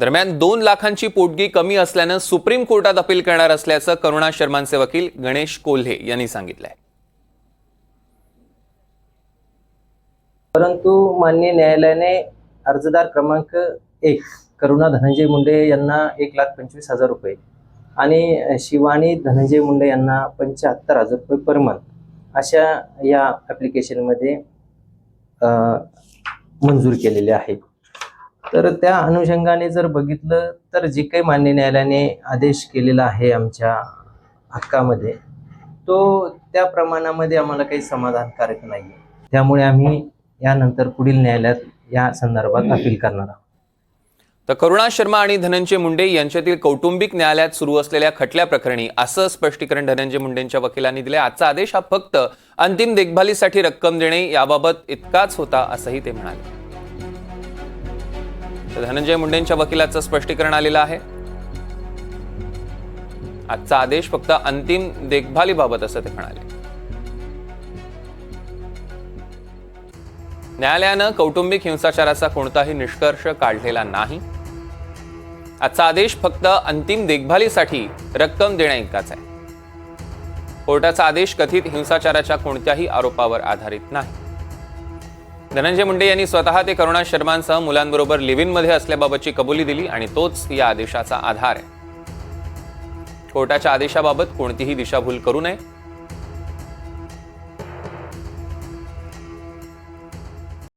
दरम्यान दोन लाखांची पोटगी कमी असल्यानं सुप्रीम कोर्टात अपील करणार असल्याचं करुणा शर्मांचे वकील गणेश कोल्हे यांनी सांगितलंय. परंतु मान्य न्यायालयाने अर्जदार क्रमांक एक करुणा धनंजय मुंडे यांना एक लाख पंचवीस हजार रुपये आणि शिवानी धनंजय मुंडे यांना पंच्याहत्तर हजार रुपये पर मंथ अशा या ॲप्लिकेशनमध्ये मंजूर केलेले आहेत. तर त्या अनुषंगाने जर बघितलं तर जे काही मान्य न्यायालयाने आदेश केलेला आहे आमच्या हक्कामध्ये तो त्या प्रमाणामध्ये आम्हाला काही समाधानकारक नाही आहे त्यामुळे आम्ही यानंतर पुढील न्यायालयात या संदर्भात अपील करणार आहोत. तर करुणा शर्मा आणि धनंजय मुंडे यांच्यातील कौटुंबिक न्यायालयात सुरू असलेल्या खटल्या प्रकरणी असं स्पष्टीकरण धनंजय मुंडेंच्या वकिलांनी दिले आजचा आदेश हा फक्त अंतिम देखभालीसाठी रक्कम देणे याबाबत इतकाच होता असंही ते म्हणाले. तर धनंजय मुंडेंच्या वकिलाचं स्पष्टीकरण आलेलं आहे. आजचा आदेश फक्त अंतिम देखभालीबाबत असं ते म्हणाले. न्यायालयानं कौटुंबिक हिंसाचाराचा कोणताही निष्कर्ष काढलेला नाही. आजचा आदेश फक्त अंतिम देखभालीसाठी रक्कम देण्याइतकाच आहे. कोर्टाचा आदेश कथित हिंसाचाराच्या कोणत्याही आरोपावर आधारित नाही. धनंजय मुंडे यांनी स्वतः ते करुणा शर्मांसह मुलांबरोबर लिव्हिनमध्ये असल्याबाबतची कबुली दिली आणि तोच या आदेशाचा आधार आहे. कोर्टाच्या आदेशाबाबत कोणतीही दिशाभूल करू नये.